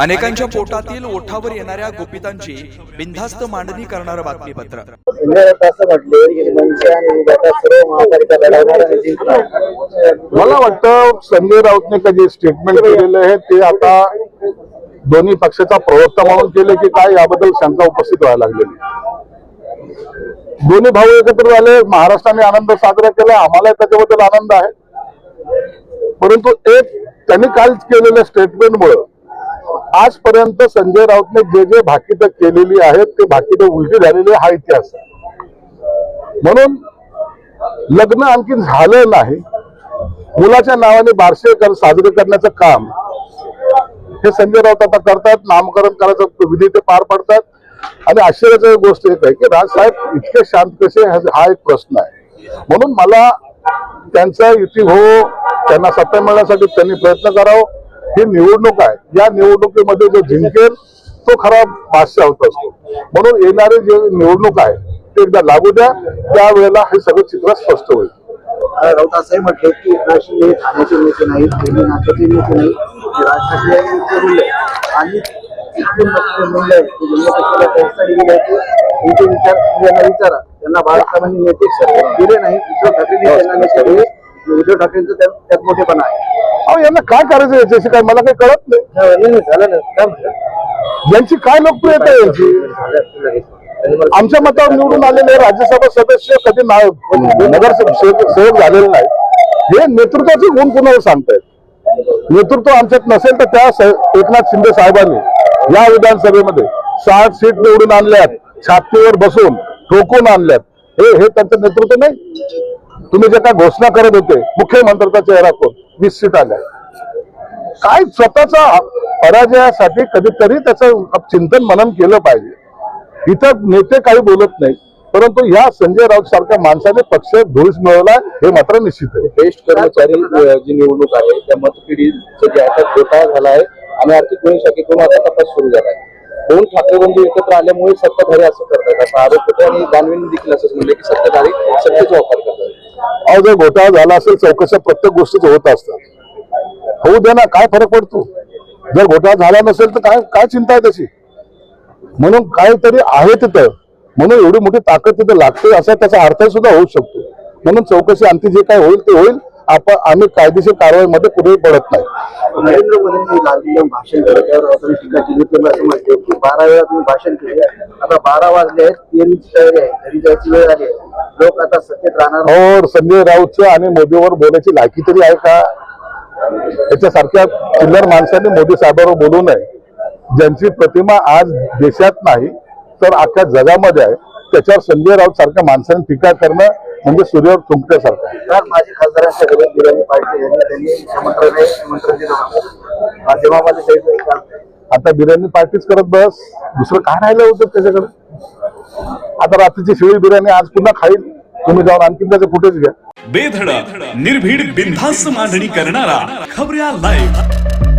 अनेकांच्या पोटातील ओठावर येणाऱ्या गोपितांची बिनधास्त मांडणी करणारं बातमीपत्र. मला वाटतं संजय राऊतने का जे स्टेटमेंट केलेलं आहे ते आता दोन्ही पक्षाचा प्रवक्ता म्हणून केले की काय याबद्दल शंका उपस्थित व्हायला लागलेली दोन्ही भाऊ एकत्र झाले महाराष्ट्राने आनंद साजरा केला आम्हाला त्याच्याबद्दल आनंद आहे. परंतु एक त्यांनी काल केलेल्या स्टेटमेंटमुळे आजपर्यंत संजय राऊतने जे जे भाकीतं केलेली आहेत ते भाकीतं उलटी झालेली हा इतिहास आहे. म्हणून लग्न आणखी झालं नाही. मुलाच्या नावाने बारसे कर साजरे करण्याचं काम हे संजय राऊत आता करतात नामकरण करायचं विधी ते पार पडतात. आणि आश्चर्याची गोष्ट एक आहे की राजसाहेब इतके शांत कसे हा- हा एक प्रश्न आहे. म्हणून मला त्यांचा युती हो त्यांना सत्ता मिळण्यासाठी त्यांनी प्रयत्न करावं. ही निवडणूक आहे. या निवडणुकीमध्ये जो जिंकेल तो खरा बादशाह होत असतो. म्हणून येणारी जे निवडणूक आहे ते एकदा लागू द्या. त्यावेळेला हे सगळं चित्र स्पष्ट होईल. राऊत असंही म्हटले की राष्ट्रीय हे ठाण्याचे नेते नाही दिल्ली नाट्याचे नेते नाही हे राष्ट्राचे नेते मूल्य आणि विचार यांना विचारा. त्यांना बाळासाहेबांनी नेते दिले नाही उद्धव ठाकरेंनी त्यांना नेते दिले. उद्धव ठाकरेंचं त्यात मोठेपणा आहे. अहो यांना काय करायचं याच्याशी? काय मला काही कळत नाही. नाही, नाही, झालं ना. काय म्हटलं? यांची काय लोकप्रियता आहे यांची? झालं, लगेच. त्यांनी मला- आमच्या मतावर निवडून आलेले राज्यसभा सदस्य कधी ना- नगरसेवक सेवक सेवक झालेले नाही हे नेतृत्वाचे गुण कुणाला सांगतायत? नेतृत्व आमच्यात नसेल तर त्या स- एकनाथ शिंदे साहेबांनी या विधानसभेमध्ये साठ सीट निवडून आणल्यात छातीवर बसून ठोकून आणल्यात. हे हे त्यांचं नेतृत्व नाही. तुम्ही जे काय घोषणा करत होते मुख्यमंत्र्याचा चेहरा कोण? वीस सीट आल्या काय स्वतःचा पराजयासाठी कधीतरी त्याचं चिंतन मनन केलं पाहिजे. इथं नेते काही बोलत नाही परंतु या संजय राऊत सारख्या माणसाने पक्ष धुळीस मिळवला हे मात्र निश्चित आहे. बेस्ट कर्मचारी जी निवडणूक आहे त्या मतपिढीचं जे आता घोटाळा झाला आहे आणि आर्थिक गुन्हे शाखेतून आता तपास सुरू झाला आहे. दोन ठाकरेबंधू एकत्र आल्यामुळे सत्ताधारी असं करतात? असा आरोप होतो आणि दानवेंनी देखील असंच म्हणलं की सत्ताधारी सत्तेचा वापर करतात. अहो जर घोटाळा झाला असेल चौकशा प्रत्येक गोष्टीच होत असतात होऊ दे ना काय फरक पडतो? जर घोटाळा झाला नसेल तर काय काय चिंता आहे त्याची? म्हणून काहीतरी आहे तिथं. म्हणून एवढी मोठी ताकद तिथं लागते असा त्याचा अर्थ सुद्धा होऊ शकतो. म्हणून चौकशी आणखी जे काय होईल ते होईल. आपण आम्ही कायदेशीर कारवाईमध्ये कुठेही पडत नाही. नरेंद्र मोदींनी लाल दिलं भाषण केलं त्यावर टीका केली त्यांना असं म्हटले की बारा वेळा तुम्ही भाषण केले. आता बारा वाजले आहेत तयारी आहे घरी जायची वेळ आली आहे. लोक आता सत्तेत राहणार और संजय राऊतचं आणि मोदीवर बोलायची लायकी तरी आहे का? याच्यासारख्या चिल्लर माणसाने मोदी साहेबांवर बोलू नये. ज्यांची प्रतिमा आज देशात नाही तर अख्ख्या जगामध्ये आहे. त्याच्यावर संजय राऊत सारख्या माणसाने टीका करणं म्हणजे सूर्यावर आहे. काल माझी खासदारांच्या पार्टी यांनी त्यांनी दिलं होतं माध्यमामध्ये आता बिर्याणी पार्टीच करत बस. दुसरं काय राहिलं होतं त्याच्याकडे? आता रात्रीची शिळी बिर्याणी आज पुन्हा खाईल. तुम्ही जाऊन आणखी त्याचे फुटेज घ्या. बेधडक निर्भीड बिनधास्त मांडणी करणारा खबऱ्या लाईव्ह